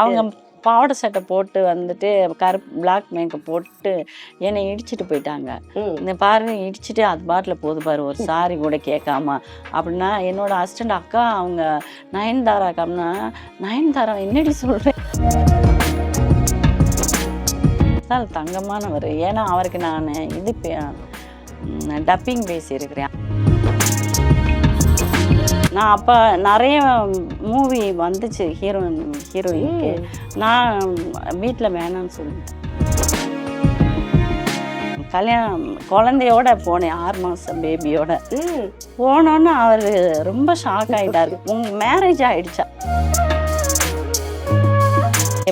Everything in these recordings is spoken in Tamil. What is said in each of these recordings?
அவங்க பாவாடை சட்டை போட்டு வந்துட்டு கருப்பு பிளாக் மேக்கப் போட்டு என்னை இடிச்சிட்டு போயிட்டாங்க. இந்த பாருங்க இடிச்சிட்டு அது பாட்டில் போது பாரு ஒரு சாரி கூட கேட்காம. அப்படின்னா என்னோட அசிஸ்டண்ட் அக்கா அவங்க நயன்தாரா அக்காம்னா நயன்தாரா என்னடி சொல்கிறேன் தங்கமானவர் ஏன்னா அவருக்கு நான் இது டப்பிங் பேசியிருக்கிறேன் நான் அப்போ நிறைய மூவி வந்துச்சு ஹீரோயின் ஹீரோயினுக்கு நான் வீட்டில் வேணாம்னு சொல்லிட்டேன் கல்யாணம் குழந்தையோட போனேன் ஆறு மாதம் பேபியோட. போனோன்னு அவர் ரொம்ப ஷாக் ஆகிட்டார் உங்க மேரேஜ் ஆயிடுச்சா?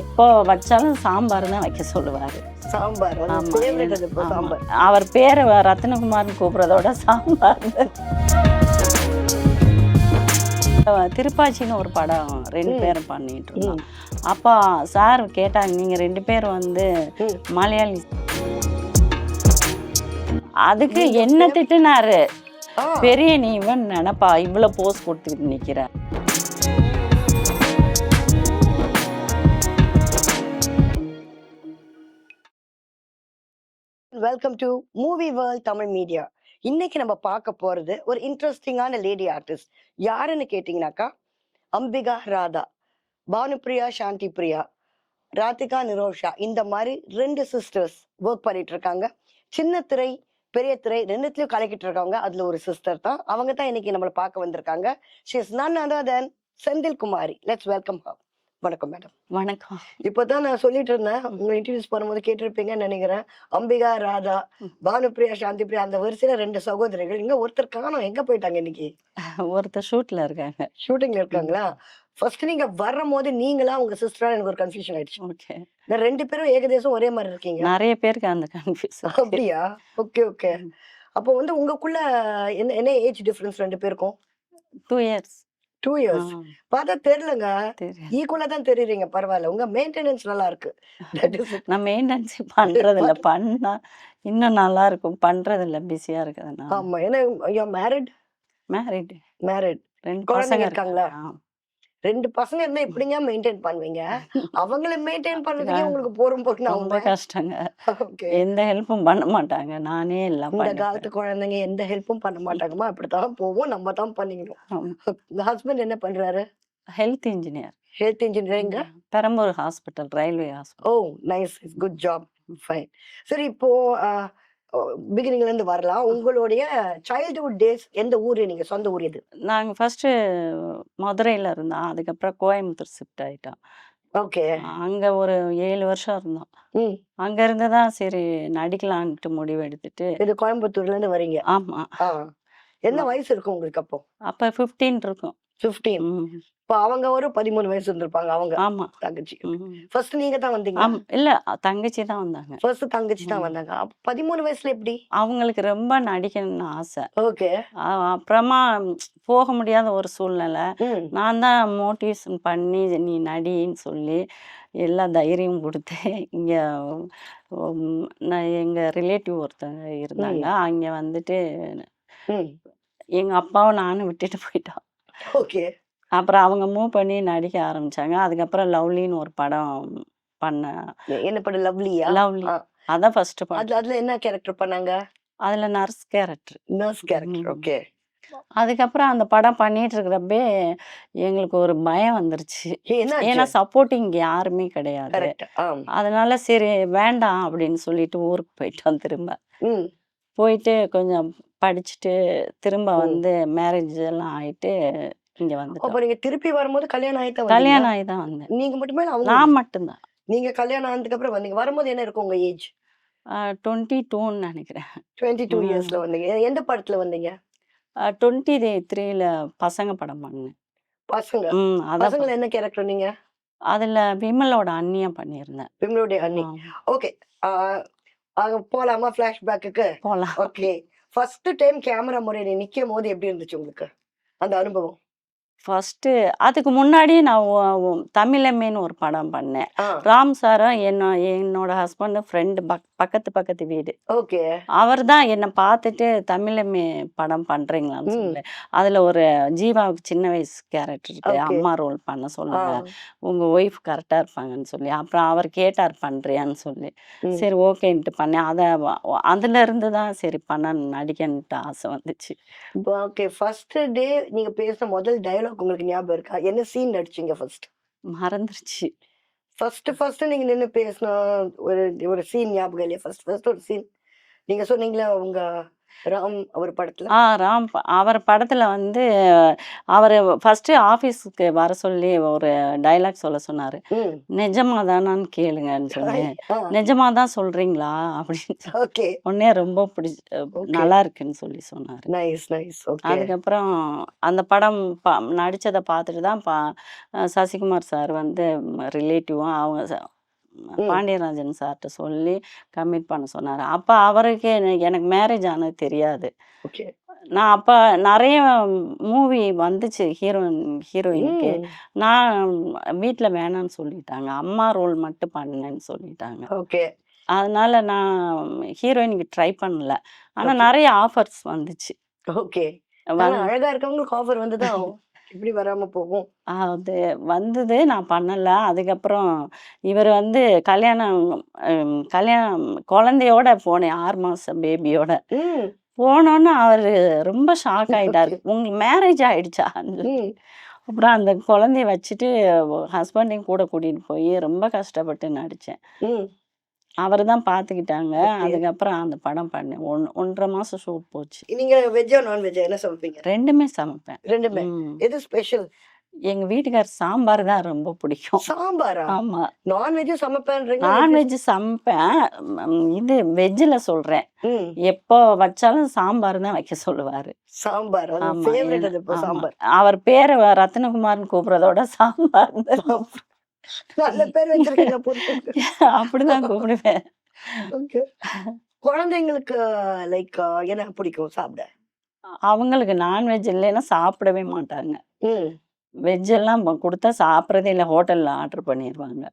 எப்போ வச்சாலும் சாம்பார் தான் வைக்க சொல்லுவார். சாம்பார். அவர் பேரை ரத்னகுமார்னு கூப்பிட்றதோட சாம்பார் திருப்பாச்சின்னு ஒரு படம் ரெண்டு. பேரும் பண்ணிட்டு இருந்தோம். அப்போ சார் கேட்டாங்க நீங்க ரெண்டு பேரும் வந்து. மலையாளி அதுக்கு என்ன திட்டுனாரு பெரிய நீ இவன் நினைப்பா இவ்வளவு போஸ் கொடுத்துக்கிட்டு நிக்கிற welcome to movie world Tamil media இன்னைக்கு நம்ம பார்க்க போறது ஒரு இன்ட்ரெஸ்டிங்கான லேடி ஆர்டிஸ்ட் யாருன்னு கேட்டீங்கன்னாக்கா அம்பிகா ராதா பானுப்ரியா சாந்தி பிரியா ராதிகா நிரோஷா இந்த மாதிரி ரெண்டு சிஸ்டர்ஸ் ஒர்க் பண்ணிட்டு இருக்காங்க சின்ன திரை பெரிய திரை ரெண்டுத்துலயும் கலக்கிட்டு இருக்காங்க அதுல ஒரு சிஸ்டர் தான். அவங்க தான் இன்னைக்கு நம்மளை பார்க்க வந்திருக்காங்க. She is none other than Senthil Kumari let's welcome வணக்கம் மேடம் வணக்கம். இப்பதான் நான் சொல்லிட்டு இருந்தேன். உங்களை இன்ட்ரடியூஸ் பண்ணும்போது கேட்டிருப்பீங்கன்னு நினைக்கிறேன். அம்பிகா ராதா பானுப்ரியா சாந்தி பிரியா அந்த வரிசையில ரெண்டு சகோதரிகள். இங்க ஒருத்தர் காணோம். எங்க போயிட்டாங்க இன்னைக்கு? ஒருத்தர் ஷூட்ல இருக்காங்க. ஷூட்டிங்ல இருக்காங்களா? ஃபர்ஸ்ட் நீங்க வரும்போது நீங்களா உங்க சிஸ்டரா எனக்கு ஒரு கன்ஃபியூஷன் ஆயிடுச்சு. ஓகே இந்த ரெண்டு பேரும் ஏகதேசம் ஒரே மாதிரி இருக்கீங்க. நிறைய பேருக்கு அந்த கன்ஃபியூஸ் அப்படியா? ஓகே ஓகே அப்போ வந்து உங்களுக்குள்ள என்ன என்ன ஏஜ் டிஃபரன்ஸ் ரெண்டு பேருக்கும்? டூ இயர்ஸ் டூ இயர்ஸ் பார்த்தா தெரியலங்க. ஈக்குவலா தான் தெரியுறீங்க. பரவாயில்ல. உங்க மெயின்டெனன்ஸ் நல்லா இருக்கு. நான் மெயின்டெனன்ஸ் பண்றது இல்ல பண்ணா இன்னும் நல்லா இருக்கும் பண்றது இல்ல பிஸியா இருக்குதுண்ணா ஆமா. ஏன்னா ஐயோ மேரிட்? மேரிட். மேரிட். ரெண்டு பசங்க இருக்காங்களா? ரெண்டு பசங்க இருந்தா எப்படிங்க மெயின்டைன் பண்ணுவீங்க? அவங்கள மெயின்டைன் அதுதான். உங்களுக்கு போரும் போக்குன்னு ரொம்ப கஷ்டங்க. ஓகே. எந்த ஹெல்ப்பும் பண்ண மாட்டாங்க. நானே எல்லாம் இந்த. காலத்து குழந்தைங்க எந்த ஹெல்ப்பும் பண்ண மாட்டாங்கம்மா. அப்படித்தான் போவோம். நம்ம தான் பண்ணிக்கணும். ஹஸ்பண்ட் என்ன பண்றாரு? Health engineer health இன்ஜினியரிங்க Perambur hospital railway hospital oh nice good job fine சரி இப்போ பிகினிங்ல இருந்து வரலாம். உங்களுடைய சைல்ட்ஹுட் டேஸ் எந்த ஊரு? நீங்க சொந்த ஊர் எது? நாங்க ஃபர்ஸ்ட் மதுரையில இருந்தோம். அதுக்கப்புறம் கோயம்புத்தூர் ஷிஃப்ட் ஆயிட்டோம். ஓகே. அங்க ஒரு ஏழு வருஷம் இருந்தோம். அங்க இருந்து தான் சரி நடிக்கலான்ட்டு முடிவு எடுத்துட்டு இது கோயம்புத்தூர்ல இருந்து வரீங்க. ஆமா. ஆ. என்ன வயசு இருக்கும் உங்களுக்கு அப்போ? அப்ப 15 இருக்கும். பிப்டீன் ம், இப்போ அவங்க ஒரு பதிமூணு வயசு இருந்திருப்பாங்க அவங்க ஆமா. தங்கச்சி. ஃபர்ஸ்ட் நீங்க தான் வந்தீங்க இல்ல தங்கச்சி தான் வந்தாங்க. ஃபர்ஸ்ட் தங்கச்சி தான். வந்தாங்க. பதிமூணு வயசுல எப்படி? அவங்களுக்கு ரொம்ப நடிக்கணும்னு ஆசை. ஓகே. அப்புறமா போக முடியாத ஒரு சூழ்நிலை. நான் தான் மோட்டிவேஷன் பண்ணி நீ நடின்னு சொல்லி எல்லா தைரியம் கொடுத்து இங்கே நான் எங்கள் ரிலேட்டிவ் ஒருத்தங்க இருந்தாங்க. அங்கே வந்துட்டு எங்கள் அப்பாவை நானும் விட்டுட்டு போயிட்டோம். ஓகே. அப்புறம் அவங்க மூவ் பண்ணி நடிக்க ஆரம்பிச்சாங்க. அதுக்கப்புறம் லவ்லின்னு ஒரு படம் பண்ணேன் என்ன படம்? லவ்லியா? லவ்லி. அதான் ஃபர்ஸ்ட் படம். அதுல அதுல என்ன கேரக்டர் பண்ணாங்க? அதுல nurse character. Nurse character. Okay. அதுக்கப்புறம் அந்த படம் பண்ணிட்டு இருக்கிறப்பே எங்களுக்கு ஒரு பயம் வந்துருச்சு. ஏன்னா சப்போர்ட்டிங் யாருமே கிடையாது. அதனால சரி வேண்டாம் அப்படின்னு சொல்லிட்டு ஊருக்கு போயிட்டோம் திரும்ப போயிட்டு கொஞ்சம் படிச்சுட்டு திரும்ப. வந்து மேரேஜ் எல்லாம் ஆயிட்டு இங்க வந்துட்டோம். அப்ப நீங்க திருப்பி வரும்போது கல்யாணம் ஆயிட்டா வந்தீங்களா? கல்யாணம் ஆகி தான் வந்தேன். நீங்க மட்டுமே அவங்க நான் மட்டும்தான் நீங்க கல்யாணம் ஆனதுக்கு அப்புறம் வந்தீங்க? வரும்போது என்ன இருக்கும் உங்க ஏஜ் டுவெண்ட்டி டூன்னு நினைக்கிறேன். Twenty two. இயர்ஸ்ல வந்தீங்க. எந்த படத்துல வந்தீங்க? டுவெண்ட்டி த்ரீல பசங்க படம் பண்ணேன். பசங்க. பசங்கள என்ன கேரக்டர் நீங்க? அதுல விமலோட அண்ணியா பண்ணியிருந்தேன். விமலுடைய அண்ணி. ஓகே போலாமா பிளாஷ்பேக்குக்கு போலாம். ஓகே ஃபர்ஸ்ட் டைம் கேமரா முறையில நிற்கும் போது எப்படி இருந்துச்சு உங்களுக்கு? அந்த அனுபவம்? ஃபர்ஸ்ட்டு அதுக்கு முன்னாடி நான் ஒ- ஒ- தமிழம்மைன்னு ஒரு படம் பண்ணேன். ஆ. ராம் சாரும் என்ன என்னோட ஹஸ்பண்டு ஃப்ரெண்டு பக் பக்கத்து பக்கத்து வீடு. ஓகே. அவர் தான் என்னை பார்த்துட்டு தமிழம்மை படம் பண்ணுறீங்களான்னு ம். சொல்லு. அதில் ஒரு ஜீவாவுக்கு சின்ன வயசு கேரக்டர் இருக்கு. Okay. அம்மா ரோல் பண்ண ஆ. சொல்லுங்க. உங்கள் ஒய்ஃப் கரெக்டாக இருப்பாங்கன்னு சொல்லி. அப்புறம் அவர் கேட்டார் பண்ணுறியான்னு சொல்லி. ம். சரி ஓகேன்ட்டு பண்ணேன். அதை அதுல இருந்து தான் சரி பண்ண நடிக்கன்ட்டு ஆசை வந்துச்சு. ஓகே ஃபர்ஸ்ட் டே நீங்க பேசின முதல் டயலாக் உங்களுக்கு ஞாபகம் இருக்கா? என்ன சீன் நடிச்சீங்க ஃபர்ஸ்ட் மறந்துருச்சு. ஃபர்ஸ்ட் ஃபர்ஸ்ட் நீங்க நின்னு பேசின ஒரு ஒரு சீன் ஞாபகம் இல்லையா? ஃபர்ஸ்ட் ஃபர்ஸ்ட் ஒரு சீன் நீங்க சொன்னீங்களா உங்க ராம் அவர் படத்துல? ஆ ராம் அவர் படத்தில் வந்து அவர் ஃபஸ்ட்டு ஆஃபீஸுக்கு வர சொல்லி ஒரு டைலாக் சொல்ல சொன்னார். நிஜமா தானான்னு கேளுங்கன்னு சொல்லி நிஜமா தான் சொல்கிறீங்களா அப்படின்னு ஓகே. உடனே ரொம்ப பிடிச்சி. நல்லா இருக்குன்னு சொல்லி சொன்னார். Nice nice. அதுக்கப்புறம் அந்த படம் பா நடித்ததை பார்த்துட்டு தான் பா சசிகுமார் சார் வந்து ரிலேட்டிவும் அவங்க. பாண்டியராஜன் சார்கிட்ட சொல்லி கமிட் பண்ண சொன்னார். அப்போ அவருக்கு எனக்கு- மேரேஜ் ஆனது தெரியாது. நான் அப்போ நிறைய மூவி வந்துச்சு ஹீரோயின் ஹீரோயினுக்கு. நான் வீட்டில் வேணான்னு சொல்லிட்டாங்க. அம்மா ரோல் மட்டும் பண்ணேன்னு சொல்லிட்டாங்க. ஓகே. அதனால நான் ஹீரோயினுக்கு ட்ரை பண்ணல. ஆனால். நிறைய ஆஃபர்ஸ் வந்துச்சு. ஓகே. வந்து அழகா இருக்கவங்களுக்கு ஆஃபர் வந்துதான் இப்படி வராம போகும். அது வந்தது நான் பண்ணல. அதுக்கப்புறம் இவர் வந்து கல்யாணம் ஹம், கல்யாணம் குழந்தையோட போனேன் ஆறு மாசம் பேபியோட ம். போனோன்னு அவர் ரொம்ப ஷாக் ஆயிட்டாரு. உங்களுக்கு மேரேஜ் ஆயிடுச்சான்னு சொல்லி. ம். அப்புறம் அந்த குழந்தைய வச்சுட்டு ஹஸ்பண்டையும் கூட கூட்டிட்டு போய் ரொம்ப கஷ்டப்பட்டு நடிச்சேன். ம். அவர் தான் பார்த்துக்கிட்டாங்க. அதுக்கப்புறம் அந்த படம் பண்ணேன். ஒன் ஒன்றரை மாசம் ஷூட் போச்சு. நீங்க வெஜ்ஜா நான் வெஜ்ஜா என்ன சமைப்பீங்க? ரெண்டுமே சமைப்பேன். ரெண்டுமே. எது ஸ்பெஷல் எங்க வீட்டுக்கார் சாம்பார் தான் ரொம்ப பிடிக்கும். சாம்பாரா? ஆமா. நான்வெஜ் சமைப்பேன்றீங்க? நான்வெஜ் சமைப்பேன். இது வெஜ்ஜில் சொல்றேன். எப்போ வச்சாலும் சாம்பார் தான் வைக்க சொல்லுவாரு. சாம்பார். சாம்பார். அவர் பேரை ரத்னகுமார்னு கூப்பிடுறதோட சாம்பார். நல்ல பேர் வச்சிருக்கீங்க அப்படிதான் கூப்பிடுவேன். குழந்தைங்களுக்கு லைக் என்ன பிடிக்கும் சாப்பிட? அவங்களுக்கு நான்வெஜ் இல்லைன்னா சாப்பிடவே மாட்டாங்க. வெஜ் எல்லாம் கொடுத்தா சாப்பிட்றதே இல்லை. ஹோட்டல்ல ஆர்டர் பண்ணிடுவாங்க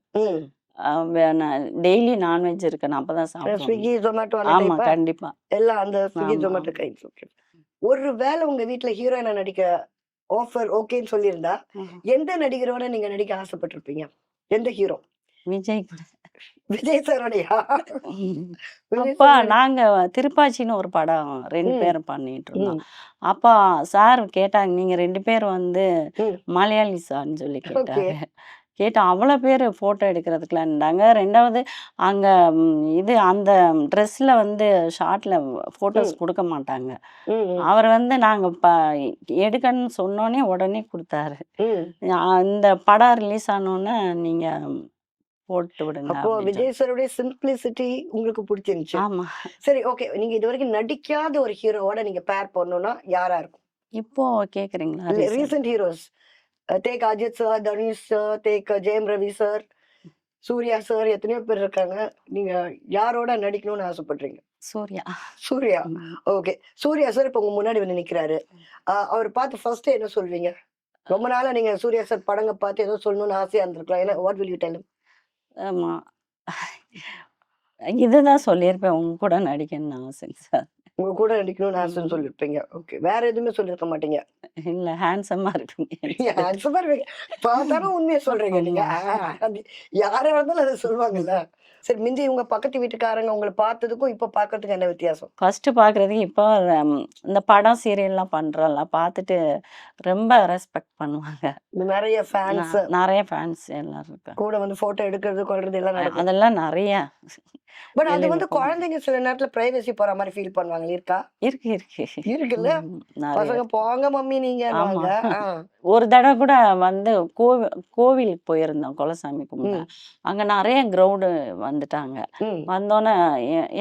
டெய்லி நான்வெஜ் இருக்கணும் அப்பதான் சாப்பிடுவாங்க. ஸ்விக்கி ஜொமேட்டோ ஆமா டைப்பா கண்டிப்பா. எல்லாம் அந்த ஸ்விக்கி. ஜொமேட்டோ கைண்ட்ஸ் ஓகே ஒரு வேளை உங்க வீட்ல ஹீரோயினா நடிக்க ஆஃபர் ஓகேன்னு சொல்லியிருந்தா எந்த நடிகரோட நீங்க நடிக்க ஆசைப்பட்டிருப்பீங்க? எந்த ஹீரோ விஜய் கூட. விஜய் சாரோடையா? அப்பா நாங்க திருப்பாச்சின்னு ஒரு படம் ரெண்டு. பேரும் பண்ணிட்டு இருந்தோம். அப்பா சார் கேட்டாங்க நீங்க ரெண்டு பேரும் வந்து. மலையாளி சார்னு சொல்லி கேட்டாங்க கேட்டு அவ்வளோ பேர் ஃபோட்டோ எடுக்கிறதுக்குலான்டாங்க ரெண்டாவது அங்க இது அந்த ட்ரெஸ்ல வந்து ஷார்ட்ல ஃபோட்டோஸ். கொடுக்க மாட்டாங்க. அவர் வந்து நாங்க ப எடுக்கணும்னு சொன்னோனே உடனே கொடுத்தாரு. இந்த படம் ரிலீஸ் ஆனோன்னே நீங்க போட்டு விடுங்க அப்போ விஜய் சாருடைய சிம்பிளிசிட்டி உங்களுக்கு பிடிச்சிருந்துச்சு. ஆமா. சரி ஓகே நீங்க இது வரைக்கும் நடிக்காத ஒரு ஹீரோவோட நீங்க பேர் பண்ணணும்னா யாரா இருக்கும்? இப்போ கேக்குறீங்களா? Recent heroes take Ajith sir Dhanush sir take Jayam Ravi sir Surya sir எத்தனையோ பேர் இருக்காங்க. நீங்க யாரோட நடிக்கணும்னு ஆசைப்படுறீங்க? சூர்யா. சூர்யா. ஓகே. சூர்யா சார் இப்ப உங்க முன்னாடி வந்து நிக்கிறாரு. அவர் பார்த்து ஃபர்ஸ்ட் என்ன சொல்வீங்க? ரொம்ப நாளா நீங்க சூர்யா சார் படங்க பார்த்து ஏதோ சொல்லணும்னு ஆசையா இருந்திருக்கலாம். ஏன்னா வாட் வில் யூ டெல் ஆமா. இதுதான் சொல்லியிருப்பேன். உங்க கூட நடிக்கணும்னு ஆசைங்க சார் உங்க கூட நடிக்கணும்னு ஆசைன்னு. சொல்லிருப்பீங்க. ஓகே. வேற எதுவுமே சொல்லிருக்க மாட்டீங்க? இல்ல ஹேண்ட்ஸமா handsome ஆ இருப்பீங்க. பார்த்தாலும் உண்மையை சொல்றீங்க நீங்க. யாரா இருந்தாலும் அதை சொல்லுவாங்கல்ல. சரி மிஞ்சி உங்க பக்கத்து வீட்டுக்காரங்க உங்களை பார்த்ததுக்கும் இப்ப பாக்குறதுக்கு என்ன வித்தியாசம்? ஃபர்ஸ்ட் பாக்குறதுக்கு இப்போ இந்த படம் சீரியல்லாம் பண்றோம்ல பார்த்துட்டு ரொம்ப ரெஸ்பெக்ட் பண்ணுவாங்க. நிறைய ஃபேன்ஸ் நிறைய ஃபேன்ஸ் எல்லாரும் இருக்காங்க. கூட வந்து போட்டோ எடுக்கிறது கொள்றது எல்லாம் அதெல்லாம் நிறைய. பட் அது வந்து. குழந்தைங்க சில நேரத்துல பிரைவசி போற மாதிரி ஃபீல் பண்ணுவாங்க இருக்கா? இருக்கு இருக்கு. இருக்குல்ல? பசங்க போங்க மம்மி நீங்க ஒரு தடவை கூட வந்து கோவி கோவிலுக்கு போயிருந்தோம் குலசாமி கும்பிட. அங்க நிறைய கிரௌடு வந்துட்டாங்க. வந்தோன்னே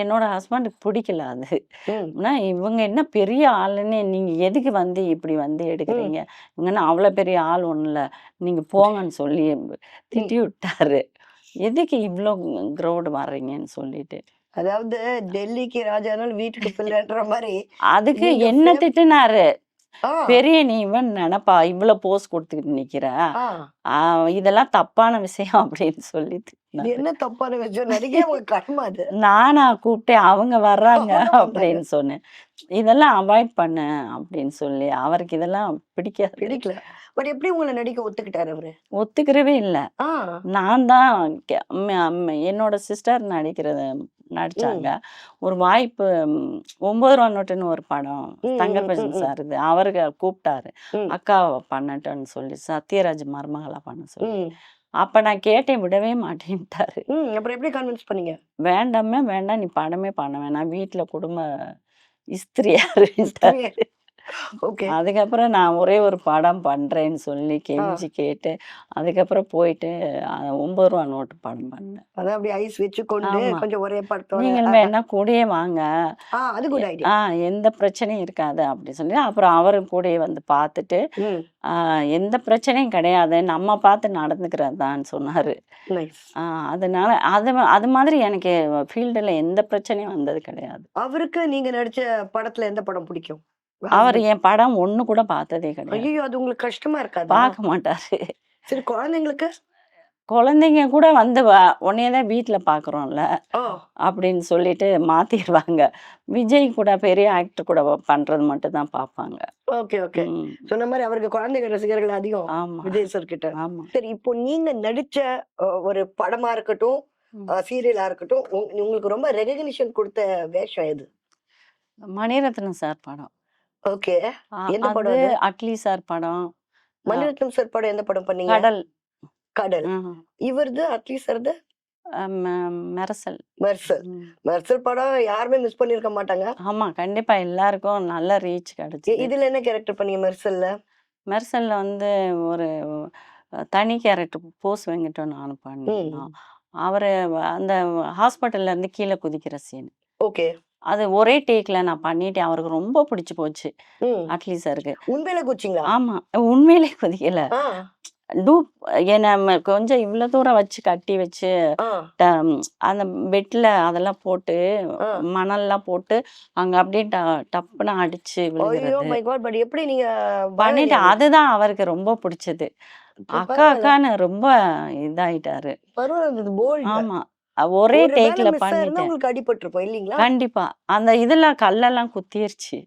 என்னோட ஹஸ்பண்டுக்கு பிடிக்கல அது. ம். ஆனா இவங்க என்ன பெரிய ஆளுன்னு நீங்க எதுக்கு வந்து இப்படி வந்து எடுக்கிறீங்க? இவங்க என்ன அவ்வளோ பெரிய ஆள் ஒன்றும் இல்லை. நீங்க போங்கன்னு சொல்லி திட்டி விட்டாரு. எதுக்கு இவ்வளோ கிரௌடு வர்றீங்கன்னு சொல்லிட்டு. அதாவது டெல்லிக்கு ராஜானால் வீட்டுக்கு பிள்ளைன்ற மாதிரி அதுக்கு என்ன திட்டுனாரு? பெரிய நீ இவன் நினைப்பா இவ்வளோ போஸ் கொடுத்துக்கிட்டு நிக்கிற. இதெல்லாம் தப்பான விஷயம் அப்படின்னு சொல்லி. என்ன தப்பான விஷயம்? நடிகை உங்க கடமை அது நானா கூப்பிட்டேன் அவங்க வர்றாங்க. அப்படின்னு சொன்னேன். இதெல்லாம் அவாய்ட் பண்ணு அப்படின்னு சொல்லி அவருக்கு இதெல்லாம் பிடிக்காது. பிடிக்கல. பட் எப்படி உங்களை நடிக்க ஒத்துக்கிட்டாரு அவரு? ஒத்துக்கிறவே இல்லை. நான் தான் என்னோட சிஸ்டர் நடிக்கிறத நடிச்சாங்க. ஒரு வாய்ப்பு ஒன்பது ரூபா நோட்டுன்னு ஒரு படம் ம். சார் இது அவருக்கு கூப்பிட்டாரு. அக்காவை பண்ணட்டும்னு சொல்லி சத்யராஜ் மருமகளா பண்ண சொல்லி. அப்ப நான் கேட்டேன் விடவே மாட்டேன்ட்டாரு. அப்புறம் எப்படி கன்வின்ஸ் பண்ணீங்க? வேண்டாமே வேண்டாம் நீ படமே பண்ண வேணாம். வீட்டுல குடும்ப இஸ்திரியா? இருன்ட்டாரு. ஓகே. அதுக்கப்புறம் நான் ஒரே ஒரு படம் பண்றேன்னு சொல்லி கெஞ்சி கேட்டு அதுக்கப்புறம் போயிட்டு ஒன்பது ரூபா நோட்டு படம் பண்ணேன். அதான் அப்படி ஐஸ் வச்சு கொண்டு. கொஞ்சம் ஒரே படத்தோட நீங்கள் வேணா கூடயே வாங்க. அது குட் ஆ எந்த பிரச்சனையும் இருக்காது அப்படி சொல்லி அப்புறம் அவரும் கூடயே வந்து பார்த்துட்டு எந்த பிரச்சனையும் கிடையாது நம்ம பார்த்து நடந்துக்கிறதான்னு சொன்னாரு. நைஸ். ஆ, அதனால அது அது மாதிரி எனக்கு ஃபீல்டில் எந்த பிரச்சனையும் வந்தது கிடையாது. அவருக்கு நீங்க நடிச்ச படத்துல எந்த படம் பிடிக்கும்? அவர் என் படம் ஒண்ணு கூட பார்த்ததே கிடையாது. ஐயோ அது உங்களுக்கு கஷ்டமா இருக்காதா? பார்க்க மாட்டாரு. சரி குழந்தைங்களுக்கு? குழந்தைங்க கூட வந்து உன்னையே தான் வீட்டில் பார்க்குறோம்ல ஓ. அப்படின்னு சொல்லிட்டு மாத்திடுவாங்க விஜய் கூட பெரிய ஆக்டர் கூட பண்றது மட்டும் தான் பார்ப்பாங்க. Okay okay. சொன்ன மாதிரி அவருக்கு குழந்தைங்க ரசிகர்கள் அதிகம் ஆமா. விஜய் சார் கிட்ட. ஆமா. சரி இப்போ நீங்க நடிச்ச அஹ், ஒரு படமா இருக்கட்டும் ம். சீரியலா இருக்கட்டும் உங்க- உங்களுக்கு ரொம்ப ரெகக்னிஷன் கொடுத்த வேஷம் எது? மணிரத்னம் சார் படம். ஓகே. எந்த படம்? அட்லி சார் படம். மணிரத்னம் சார் படம் எந்த படம் பண்ணீங்க? கடல். கடல். இவரது அட்லீஸ்ட் சார்து? மெரசல். மெர்சல். மெர்சல் படம் யாருமே மிஸ் பண்ணிருக்க மாட்டாங்க. ஆமா கண்டிப்பா எல்லாருக்கும் நல்ல ரீச் கிடைச்சது. இதுல என்ன கேரக்டர் பண்ணீங்க மெர்சல்ல? மெர்சல்ல வந்து ஒரு தனி கேரக்டர் போஸ் வெங்கட்டும் நானும் பண்ணேன். அவரு அந்த ஹாஸ்பிட்டல்ல இருந்து கீழே குதிக்கிற சீன். ஓகே. அது ஒரே டேக்ல நான் பண்ணிட்டேன். அவருக்கு ரொம்ப பிடிச்சு போச்சு. ம். அட்லி சாருக்கு உண்மையில குச்சிங்களா ஆமா. உண்மையிலே குதிக்கல டூப் என்ன கொஞ்சம் இவ்வளவு தூரம் வச்சு கட்டி வச்சு அந்த பெட்ல அதெல்லாம் போட்டு. மணல்லாம் போட்டு அங்க அப்படியே ட- டப்புன்னு அடிச்சு விழுகிறது. எப்படி நீங்க பண்ணிட்டு அதுதான் அவருக்கு ரொம்ப பிடிச்சது. அக்கா. அக்கான்னு ரொம்ப இதாயிட்டாரு. ஆமா. ஒரே டேக்ல பண்ணிட்டேன். உங்களுக்கு அடிபட்டிருப்போம் இல்லீங்களா? கண்டிப்பா. அந்த இதெல்லாம் கல்லெல்லாம் குத்திருச்சு.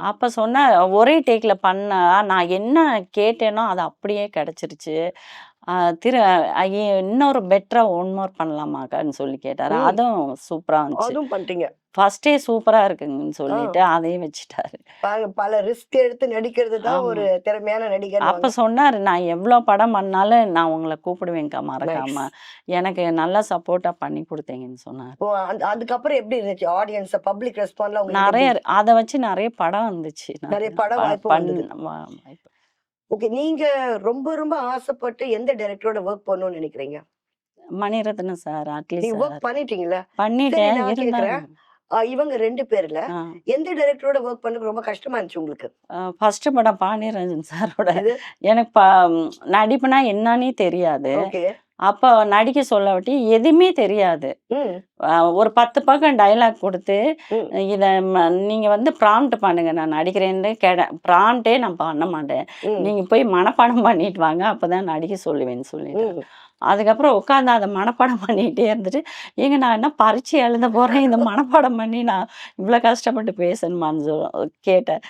அப்ப சொன்ன ஒரே டேக்ல பண்ணா நான் என்ன கேட்டேனோ அது அப்படியே கிடைச்சிருச்சு. திரு ஐயே, இன்னொரு பெட்டரா ஒன் மோர் பண்ணலாமாக்கான்னு சொல்லி கேட்டாரு. ம். அதுவும் சூப்பரா இருந்துச்சு. அதுவும் பண்ணிட்டீங்க. ஃபர்ஸ்டே சூப்பரா இருக்குங்கன்னு சொல்லிட்டு அதையும் வச்சுட்டாரு. பாருங்க பல ரிஸ்க் எடுத்து நடிக்கிறது தான் ஆமா. ஒரு திறமையான நடிகர் அப்ப சொன்னாரு நான் எவ்வளவு படம் பண்ணாலும் நான் உங்களை கூப்பிடுவேன்க்கா மறக்காம. எனக்கு நல்லா சப்போர்ட்டா பண்ணி கொடுத்தீங்கன்னு சொன்னாரு. ஓ, அந்த- அதுக்கப்புறம் எப்படி இருந்துச்சு? ஆடியன்ஸ் பப்ளிக் ரெஸ்பான்ஸ்ல நிறைய அதை வச்சு நிறைய படம் வந்துச்சு. நிறைய படம் ப- வாய்ப்பு பண்ண- வந்தது. வா- வாய்ப்பு. ஓகே நீங்க ரொம்ப ரொம்ப ஆசைப்பட்டு எந்த டைரக்டரோட ஒர்க் பண்ணணும்னு நினைக்கிறீங்க? மணிரத்னம் சார் அட்லி நீங்க சார். ஒர்க் பண்ணிட்டீங்களா பண்ணிட்டேன் இவங்க ரெண்டு பேர்ல எந்த டைரக்டரோட ஒர்க் பண்ணது ரொம்ப கஷ்டமா இருந்துச்சு உங்களுக்கு? ஃபர்ஸ்ட் படம் பாண்டியராஜன் சாரோட? எனக்கு நடிப்புனா என்னன்னே தெரியாது. அப்போ நடிக்க சொல்லவட்டி எதுவுமே தெரியாது. ஒரு பத்து பக்கம் டைலாக் கொடுத்து. இதை நீங்க வந்து ப்ராம்ப்ட் பண்ணுங்க நான் நடிக்கிறேன்னு கேட ப்ராம்ப்டே நான் பண்ண மாட்டேன். ம், நீங்க போய் மனப்பாடம் பண்ணிட்டு வாங்க அப்பதான் நடிக்க சொல்லுவேன்னு சொல்லிட்டு. அதுக்கப்புறம் உட்காந்து அதை மனப்பாடம் பண்ணிட்டே இருந்துட்டு ஏங்க நான் என்ன பரீட்சை எழுத போறேன்? இந்த மனப்பாடம் பண்ணி நான் இவ்வளோ கஷ்டப்பட்டு பேசணுமான்னு சொல் கேட்டேன்.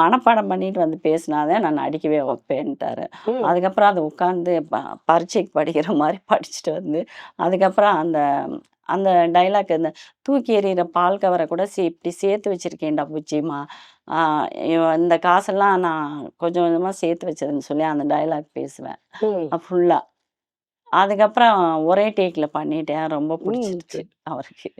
மனப்பாடம் பண்ணிட்டு வந்து பேசினாதான் நான் நடிக்கவே வைப்பேன்ட்டாரு. அதுக்கப்புறம் அதை உட்காந்து பரீட்சைக்கு படிக்கிற மாதிரி படிச்சுட்டு வந்து அதுக்கப்புறம் அந்த அந்த டைலாக் இந்த தூக்கி எறிகிற பால் கவரை கூட சே இப்படி சேர்த்து வச்சிருக்கேன்டா பூச்சிமா இந்த காசெல்லாம் நான் கொஞ்சம் கொஞ்சமாக சேர்த்து வச்சதுன்னு சொல்லி அந்த டைலாக் பேசுவேன். ஃபுல்லாக அதுக்கப்புறம் ஒரே டேக்கில் பண்ணிட்டேன். ரொம்ப பிடிச்சிருச்சு சரி. அவருக்கு.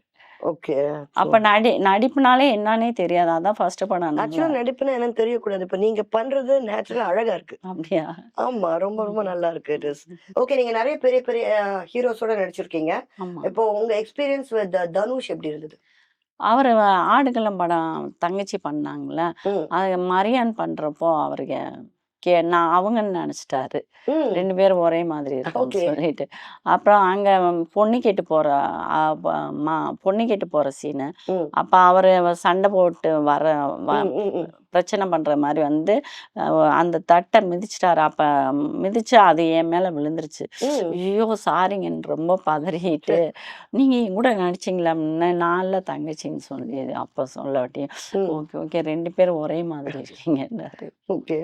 ஓகே. அப்போ நடி நடிப்புனாலே என்னன்னே தெரியாது. அதான் ஃபர்ஸ்ட் படம் ஆக்சுவலா. நடிப்புனா என்னன்னு தெரியக்கூடாது. இப்ப நீங்க பண்றது நேச்சுரலா அழகா இருக்கு. அப்படியா? ஆமா. ரொம்ப ரொம்ப நல்லா இருக்கு இட் இஸ் ஓகே நீங்க நிறைய பெரிய பெரிய ஹீரோஸோட நடிச்சிருக்கீங்க. இப்போ உங்க எக்ஸ்பீரியன்ஸ் வித் தனுஷ் எப்படி இருந்தது? அவர் ஆடுகளம் படம் தங்கச்சி பண்ணாங்கல்ல. ம். அது மரியான் பண்றப்போ அவருக்கு கே நான் அவங்கன்னு நினைச்சிட்டாரு. ரெண்டு பேரும் ஒரே மாதிரி இருக்கும்னு Okay. சொல்லிட்டு. அப்புறம் அங்க பொண்ணு கேட்டு போற பொண்ணு கேட்டு போற சீனு. அப்ப அவரு சண்டை போட்டு வர. பிரச்சனை பண்ற மாதிரி வந்து அந்த தட்டை மிதிச்சிட்டாரு. அப்ப மிதிச்சு அது என் மேல விழுந்துருச்சு. ஐயோ சாரிங்கன்னு ரொம்ப பதறிட்டு. நீங்க என் கூட நடிச்சீங்களா? நான்ல தங்கச்சின்னு சொல்லி அப்ப ம். ஓகே ஓகே ரெண்டு பேரும் ஒரே மாதிரி இருக்கீங்கன்னாரு. ஓகே.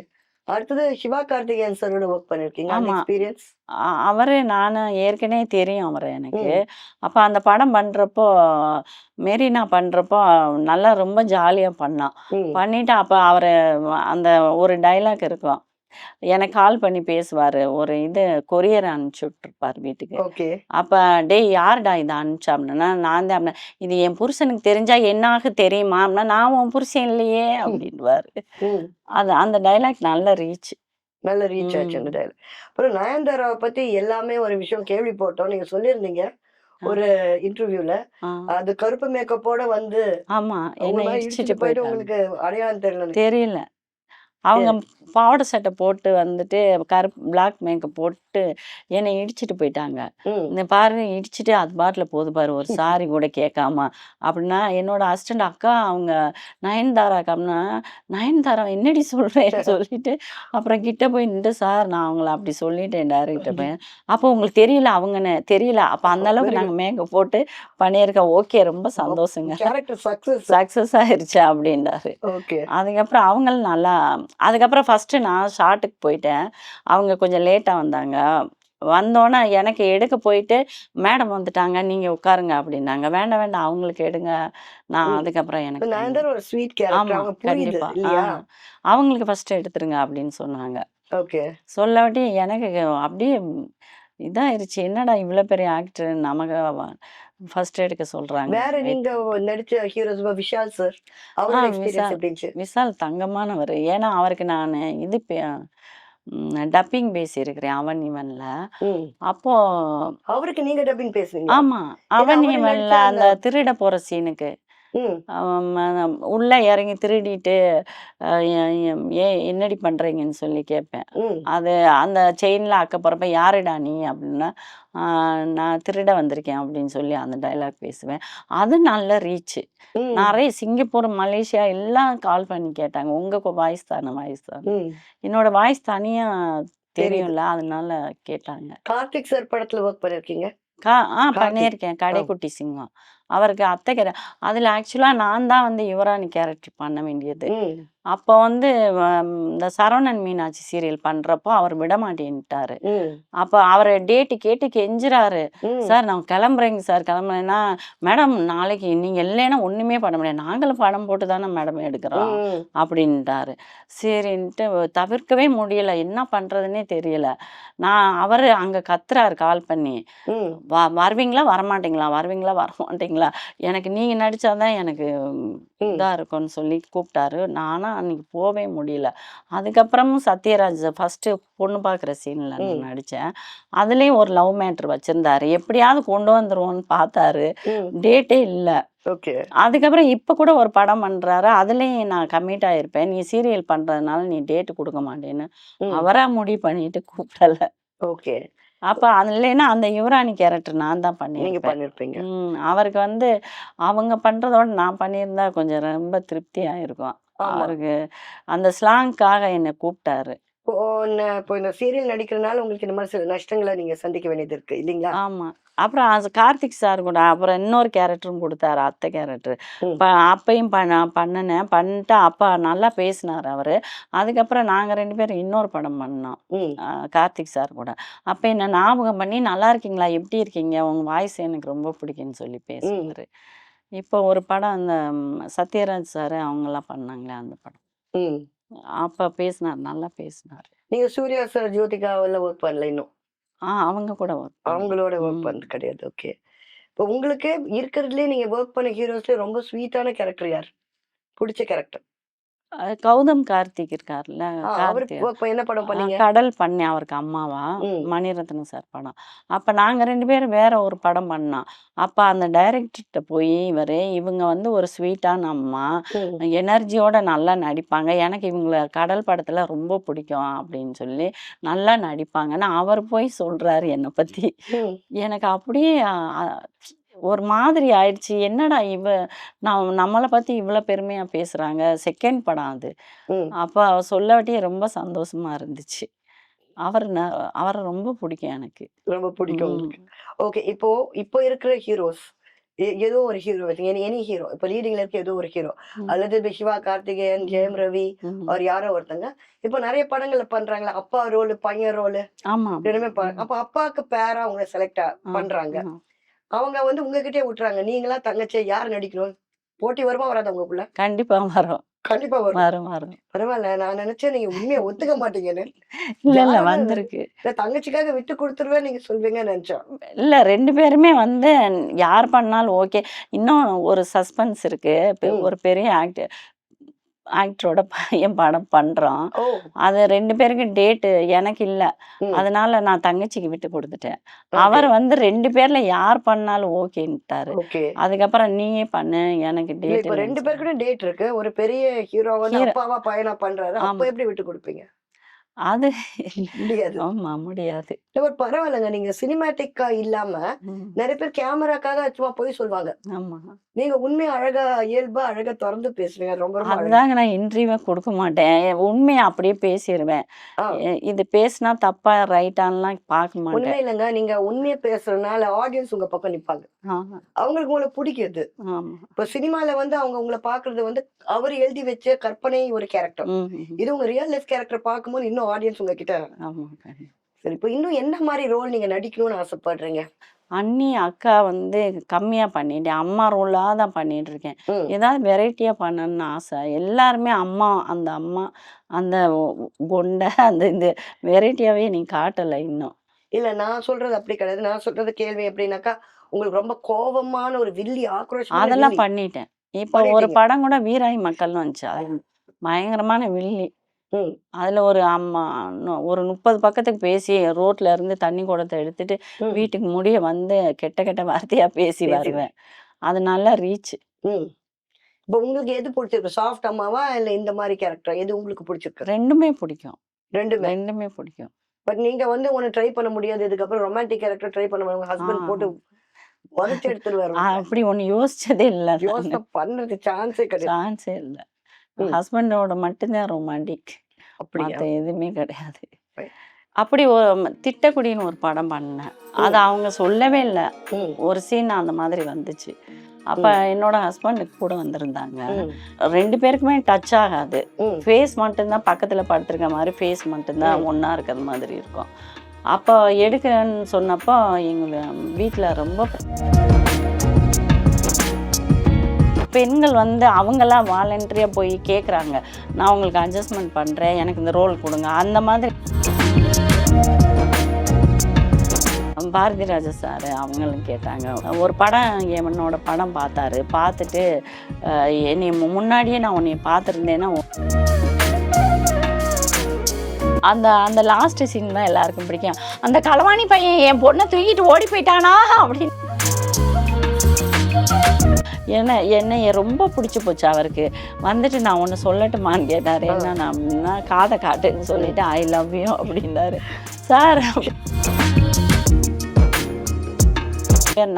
அடுத்தது சிவா கார்த்திகேயன் சாரோட ஒர்க் பண்ணிருக்கீங்க. ஆமா. எக்ஸ்பீரியன்ஸ் அவரு நான் ஏற்கனவே தெரியும் அவரை எனக்கு. அப்ப அந்த படம் பண்றப்போ மெரினா பண்றப்போ நல்லா ரொம்ப ஜாலியா பண்ணான். பண்ணிட்டு அப்ப அவரு அந்த ஒரு டைலாக் இருக்கும். எனக்கு கால் பண்ணி பேசுவாரு. ஒரு இது கொரியர் அனுப்பிச்சு விட்டுருப்பார் வீட்டுக்கு. ஓகே. அப்ப டேய் யாருடா இதை அனுப்பிச்சா? அப்படின்னா நான் தான். அப்படின்னா இது என் புருஷனுக்கு தெரிஞ்சா என்னாக தெரியுமா? அப்படின்னா நான் உன் புருஷன் இல்லையே அப்படின்வாரு அது அந்த டைலாக் நல்ல ரீச் நல்ல ரீச் ஆச்சு அந்த டைலாக் அப்புறம் நயன்தாராவை பத்தி எல்லாமே ஒரு விஷயம் கேள்விப்பட்டோம். நீங்க சொல்லியிருந்தீங்க ஒரு இன்டர்வியூல அது கருப்பு மேக்கப்போட வந்து ஆமா. என்ன போயிட்டு உங்களுக்கு அடையாளம் தெரியல தெரியல. அவங்க பாவாடை சட்டை போட்டு வந்துட்டு கருப்பு பிளாக் மேக்கப் போட்டு என்னை இடிச்சிட்டு போயிட்டாங்க. இந்த பாரு இடிச்சிட்டு அது பாட்டில் போது பாரு ஒரு சாரி கூட கேட்காம. அப்படின்னா என்னோட அசிஸ்டண்ட் அக்கா அவங்க நயன்தாரா அப்படின்னா நயன்தாரா என்னடி சொல்றேன்னு சொல்லிட்டு அப்புறம் கிட்ட போய் நின்று சார் நான் அவங்கள அப்படி சொல்லிட்டேன் டேரக்டர் போய். அப்போ உங்களுக்கு தெரியல அவங்கன்னு தெரியல. அப்போ அந்த அளவுக்கு நாங்கள் மேக்கப் போட்டு பண்ணியிருக்கோம். ஓகே ரொம்ப சந்தோஷங்க. சக்ஸஸ் ஆயிருச்சு அப்படின்றாரு. ஓகே. அதுக்கப்புறம் அவங்களும் நல்லா அதுக்கப்புறம் ஃபஸ்ட்டு நான் ஷார்ட்டுக்கு போயிட்டேன். அவங்க கொஞ்சம் லேட்டாக வந்தாங்க. வந்தோன்னே எனக்கு எடுக்க போயிட்டு மேடம் வந்துட்டாங்க நீங்கள் உட்காருங்க அப்படின்னாங்க. வேண்டாம் வேண்டாம் அவங்களுக்கு எடுங்க. நான். அதுக்கப்புறம் எனக்கு ஒரு ஸ்வீட் கேரக்டர் ஆமா அவங்க புரியுது கண்டிப்பா. இல்லையா? ஆ. அவங்களுக்கு ஃபர்ஸ்ட் எடுத்துருங்க அப்படின்னு சொன்னாங்க. ஓகே. சொல்லவாட்டி எனக்கு அப்படியே இதாயிருச்சு. என்னடா இவ்வளோ பெரிய ஆக்டர் நமக்கு ஃபர்ஸ்ட் எடுக்க சொல்றாங்க. வேற நீங்க நடிச்ச ஹீரோஸ் விஷால் சார் அவரோட எக்ஸ்பீரியன்ஸ் விஷால். எப்படி இருந்துச்சு விசால் தங்கமானவர். ஏன்னா அவருக்கு நான் இது டப்பிங் பேசியிருக்கிறேன் அவன் இவன்ல. அப்போ அவருக்கு நீங்க டப்பிங் பேசுவீங்க ஆமா அவன் இவன்ல அந்த திருட போற சீனுக்கு உள்ள இறங்கி திருடிட்டு ஏ- என்னடி பண்றீங்கன்னு சொல்லி கேட்பேன். அது அந்த செயின்ல அக்க போறப்ப யாருடா நீ? அப்படின்னா நான் திருட வந்திருக்கேன் அப்படின்னு சொல்லி அந்த டைலாக் பேசுவேன். அது நல்ல ரீச் ம். நிறைய சிங்கப்பூர் மலேசியா எல்லாம் கால் பண்ணி கேட்டாங்க. உங்க வாய்ஸ் தானே வாய்ஸ் தானே. என்னோட வாய்ஸ் தனியா தெரியும்ல அதனால கேட்டாங்க. கார்த்திக் சார் படத்துல ஒர்க் பண்ணிருக்கீங்க? ஆ. பண்ணியிருக்கேன். கடைக்குட்டி சிங்கம். அவருக்கு அத்தை கேர அதில் ஆக்சுவலாக நான் தான் வந்து யுவராணி கேரக்டர் பண்ண வேண்டியது. அப்போ வந்து இந்த சரவணன் மீனாட்சி சீரியல் பண்ணுறப்போ அவர் விட மாட்டேன்ட்டாரு. அப்போ அவர் டேட்டு கேட்டு கெஞ்சுறாரு. சார் நான் கிளம்புறேங்க சார் கிளம்புறேன்னா மேடம் நாளைக்கு நீங்கள் இல்லைன்னா ஒன்றுமே பண்ண முடியாது. நாங்களும் படம் போட்டு தானே மேடம் எடுக்கிறோம். அப்படின்ட்டாரு. சரின்ட்டு தவிர்க்கவே முடியல. என்ன பண்ணுறதுனே தெரியல. நான் அவர் அங்கே கத்துறாரு கால் பண்ணி. வருவீங்களா வரமாட்டீங்களா? வருவீங்களா வரமாட்டீங்களா? எனக்கு நீங்கள் நடித்தாதான் எனக்கு ம். இதாக இருக்கும்னு சொல்லி கூப்பிட்டாரு. நானும் அன்னைக்கு போகவே முடியல. அதுக்கப்புறமும் சத்யராஜ் ஃபஸ்ட்டு பொண்ணு பார்க்குற சீனில் நான். நடித்தேன் அதுலேயும் ஒரு லவ் மேட்ரு வச்சுருந்தாரு. எப்படியாவது கொண்டு வந்துருவோன்னு பார்த்தாரு டேட்டே இல்லை. ஓகே. அதுக்கப்புறம் இப்போ கூட ஒரு படம் பண்ணுறாரு அதுலேயும் நான் கமிட் ஆகிருப்பேன் நீ சீரியல் பண்ணுறதுனால நீ டேட்டு கொடுக்க மாட்டேன்னு அவரா முடிவு பண்ணிட்டு கூப்பிடல. ஓகே. அப்போ அது இல்லைன்னா அந்த யுவராணி கேரக்டர் நான் தான் ம் அவருக்கு வந்து அவங்க பண்ணுறதோட நான் பண்ணியிருந்தா கொஞ்சம் ரொம்ப திருப்தியாக இருக்கும் அவருக்கு அந்த ஸ்லாங்க்காக என்னை கூப்பிட்டாரு. இப்போ இந்த சீரியல் நடிக்கிறதுனால உங்களுக்கு இந்த மாதிரி சில நஷ்டங்களை நீங்க சந்திக்க வேண்டியது இருக்கு இல்லைங்களா? ஆமாம் அப்புறம் கார்த்திக் சார் கூட அப்புறம் இன்னொரு கேரக்டரும் கொடுத்தாரு அத்தை கேரக்டர் அப்பையும் பண்ண பண்ணினேன். பண்ணிட்டு அப்பா நல்லா பேசினார் அவர். அதுக்கப்புறம் நாங்கள் ரெண்டு பேரும் இன்னொரு படம் பண்ணோம். கார்த்திக் சார் கூட. அப்போ என்ன ஞாபகம் பண்ணி நல்லா இருக்கீங்களா? எப்படி இருக்கீங்க? உங்கள் வாய்ஸ் எனக்கு ரொம்ப பிடிக்குன்னு சொல்லி பேசுனாரு. இப்போ ஒரு படம் அந்த சத்யராஜ் சார் அவங்கெல்லாம் பண்ணாங்களே அந்த படம். அப்போ பேசினார் நல்லா பேசினார். நீங்க சூர்யா சார் ஜோதிகாவில் ஒர்க் பண்ணல இன்னும்? ஆ அவங்க கூட பண்ணேன். அவங்களோட ஒர்க். பண்ணது கிடையாது ஓகே இப்போ உங்களுக்கு இருக்கிறதுலே நீங்க ஒர்க் பண்ண ஹீரோஸ்ல ரொம்ப ஸ்வீட்டான கேரக்டர் யார்? பிடிச்ச கேரக்டர் கௌதம் கார்த்திக் இருக்கார்ல என்ன படம் பண்ணீங்க? கடல் பண்ணி அவருக்கு அம்மாவா. மணிரத்னம் சார் படம். அப்ப நாங்க ரெண்டு பேரும் வேற ஒரு படம் பண்ணோம். அப்ப அந்த டைரக்டர்கிட்ட போய் இவரு இவங்க வந்து ஒரு ஸ்வீட்டான அம்மா. எனர்ஜியோட நல்லா நடிப்பாங்க. எனக்கு இவங்கள கடல் படத்துல ரொம்ப பிடிக்கும் அப்படின்னு சொல்லி நல்லா நடிப்பாங்கன்னு அவர் போய் சொல்றாரு என்னை பத்தி. எனக்கு அப்படியே ஒரு மாதிரி ஆயிடுச்சு. என்னடா இவ? நான் நம்மளை பத்தி இவ்வளவு பெருமையா பேசுறாங்க. செகண்ட் படம் அது. அப்ப அவ சொல்லவட்டியே ரொம்ப சந்தோஷமா இருந்துச்சு. அவர் அவரை ரொம்ப பிடிக்கும் எனக்கு. ரொம்ப பிடிக்கும் ஓகே. இப்போ இப்போ இருக்கிற ஹீரோஸ் ஏதோ ஒரு ஹீரோ எனி எனி ஹீரோ இப்போ லீடிங்ல இருக்க ஏதோ ஒரு ஹீரோ. அல்லது இப்ப சிவா கார்த்திகேயன் ஜெயம் ரவி. அவர் யாரோ ஒருத்தங்க. இப்போ நிறைய படங்கள்ல பண்றாங்களா அப்பா ரோல் பையன் ரோல். ஆமா அப்ப அப்பாவுக்கு பேரா அவங்க செலக்ட் பண்றாங்க. அவங்க வந்து உங்ககிட்டயே விட்டுறாங்க. நீங்களா தங்கச்சி யார் நடிக்கணும்? போட்டி வருமா? வராது உங்களுக்குள்ள கண்டிப்பா வரும். கண்டிப்பா வரும். வரும் வரும். பரவாயில்ல நான் நினைச்சேன் நீங்க உண்மையை ஒத்துக்க மாட்டீங்கன்னு. இல்ல இல்ல வந்திருக்கு. இல்ல தங்கச்சிக்காக விட்டு கொடுத்துருவேன் நீங்க சொல்வீங்கன்னு நினைச்சோம் இல்ல ரெண்டு பேருமே வந்து யார் பண்ணாலும் ஓகே. இன்னும் ஒரு சஸ்பென்ஸ் இருக்கு. ஒரு பெரிய ஆக்டர் ஆக்டரோட பையன் படம் பண்றோம். ஓ. அது ரெண்டு பேருக்கு டேட்டு எனக்கு இல்ல. அதனால நான் தங்கச்சிக்கு விட்டு கொடுத்துட்டேன். அவர் வந்து ரெண்டு பேர்ல யார் பண்ணாலும் ஓகேன்ட்டாரு. ஓகே. அதுக்கப்புறம் நீயே பண்ணு எனக்கு டேட் ரெண்டு பேருக்குமே டேட் இருக்கு. ஒரு பெரிய ஹீரோ வந்து Hero. அப்பாவா பையனா பண்றாரு. அப்ப. எப்படி விட்டு கொடுப்பீங்க? அது முடியாது. ஆமா முடியாது. but பரவாயில்லைங்க. நீங்க சினிமேட்டிக்கா இல்லாம நிறைய பேர் கேமராக்காக சும்மா போய் சொல்லுவாங்க ஆமா. நீங்க உண்மையா அழகா இயல்பா அழகா திறந்து பேசுவீங்க ரொம்ப அதுதாங்க நான் இன்டர்வியூவே கொடுக்க மாட்டேன். உண்மையை அப்படியே பேசிடுவேன் இது பேசினா தப்பா ரைட்டான்லாம் பார்க்க மாட்டேன். உண்மை இல்லைங்க. நீங்க உண்மையை பேசுறதுனால ஆடியன்ஸ் உங்க பக்கம் நிப்பாங்க. அவங்களுக்கு உங்களை பிடிக்குது. ஆமா. இப்ப சினிமால வந்து அவங்க உங்களை பாக்குறது வந்து அவர் எழுதி வச்ச கற்பனை ஒரு கேரக்டர் இது உங்க ரியல் லைஃப் கேரக்டர் பார்க்கும்போது இன்னும் ஆடியன்ஸ் உங்ககிட்ட. சரி இப்போ இன்னும் என்ன மாதிரி ரோல் நீங்க நடிக்கணும்னு ஆசைப்படுறீங்க? அண்ணி அக்கா வந்து கம்மியா பண்ணிட்டேன். அம்மா ரோலாக தான் பண்ணிட்டு இருக்கேன். ஏதாவது வெரைட்டியா பண்ணணும்னு ஆசை. எல்லாருமே அம்மா அந்த அம்மா அந்த கொண்டை அந்த இந்த வெரைட்டியாவே நீ காட்டலை இன்னும். இல்ல நான் சொல்றது அப்படி கிடையாது. நான் சொல்றது கேள்வி எப்படின்னாக்கா உங்களுக்கு ரொம்ப கோபமான ஒரு வில்லி ஆக்ரோஷமான அதெல்லாம். பண்ணிட்டேன். இப்போ ஒரு. படம் கூட வீராய் மக்கள்னு வந்துச்சு. அது பயங்கரமான வில்லி. ம். அதுல ஒரு அம்மா நு- ஒரு முப்பது பக்கத்துக்கு பேசி ரோட்ல இருந்து தண்ணி குடத்தை எடுத்துட்டு ம். வீட்டுக்கு முடிய வந்து கெட்ட கெட்ட வார்த்தையா பேசி பேசி வருவேன். அது நல்லா ரீச் ம். இப்போ உங்களுக்கு எது பிடிச்சிருக்கு? சாஃப்ட் அம்மாவா இல்ல இந்த மாதிரி கேரக்டர்? எது உங்களுக்கு பிடிச்சிருக்கு? ரெண்டுமே பிடிக்கும். ரெண்டுமே? ரெண்டுமே பிடிக்கும். பட் நீங்க வந்து ஒன்னு ட்ரை பண்ண முடியாது. இதுக்கப்புறம் ரொமான்டிக் கேரக்டர் ட்ரை பண்ண உங்க ஹஸ்பண்ட் ஆ. போட்டு உதச்சு எடுத்துருவாரு ஆ, அப்படி ஒண்ணு யோசிச்சதே இல்லை யோசனை பண்றது சான்ஸே கிடையாது. சான்ஸே இல்லை. ஹஸ்பண்டோட மட்டும்தான் ரொமான்டிக். அப்படியா? மற்ற எதுவுமே கிடையாது. அப்படி திட்டக்குடின்னு ஒரு படம் பண்ணேன். அது அவங்க சொல்லவே இல்லை. ஒரு சீன் அந்த மாதிரி வந்துச்சு. அப்ப என்னோட ஹஸ்பண்டுக்கு கூட வந்திருந்தாங்க. ரெண்டு பேருக்குமே டச் ஆகாது. ஃபேஸ் மட்டும்தான் பக்கத்துல படுத்திருக்க மாதிரி ஃபேஸ் மட்டும்தான். ஒண்ணா இருக்கிற மாதிரி இருக்கும். அப்போ எடுக்கிறேன்னு சொன்னப்போ எங்க வீட்ல ரொம்ப பெண்கள் வந்து அவங்கெல்லாம் வாலண்டரியாக போய் கேட்குறாங்க நான் உங்களுக்கு அட்ஜஸ்ட்மெண்ட் பண்ணுறேன் எனக்கு இந்த ரோல் கொடுங்க. அந்த மாதிரி பாரதி ராஜா சார் அவங்களும் கேட்டாங்க. ஒரு படம் என்னோட படம் பார்த்தாரு. பார்த்துட்டு என்னை முன்னாடியே நான் உன்னை பார்த்துருந்தேன்னா அந்த அந்த லாஸ்ட் சீன் தான் எல்லாருக்கும் பிடிக்கும். அந்த களவாணி பையன் என் பொண்ணை தூக்கிட்டு ஓடி போயிட்டானா அப்படின்னு என்ன என்னைய ரொம்ப பிடிச்சி போச்சு அவருக்கு. வந்துட்டு நான் ஒன்று சொல்லட்டுமான்னு கேட்டார் என்ன நான் காதை காட்டுன்னு சொல்லிட்டு ஐ லவ் யூ அப்படின்னாரு. சார்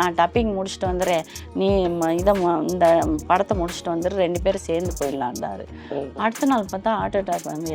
நான் டப்பிங் முடிச்சுட்டு வந்துடுறேன். நீ இதை இந்த படத்தை முடிச்சுட்டு வந்துடு. ரெண்டு பேரும் சேர்ந்து போயிடலான்டாரு. அடுத்த நாள் பார்த்தா ஹார்ட் அட்டாக் வந்து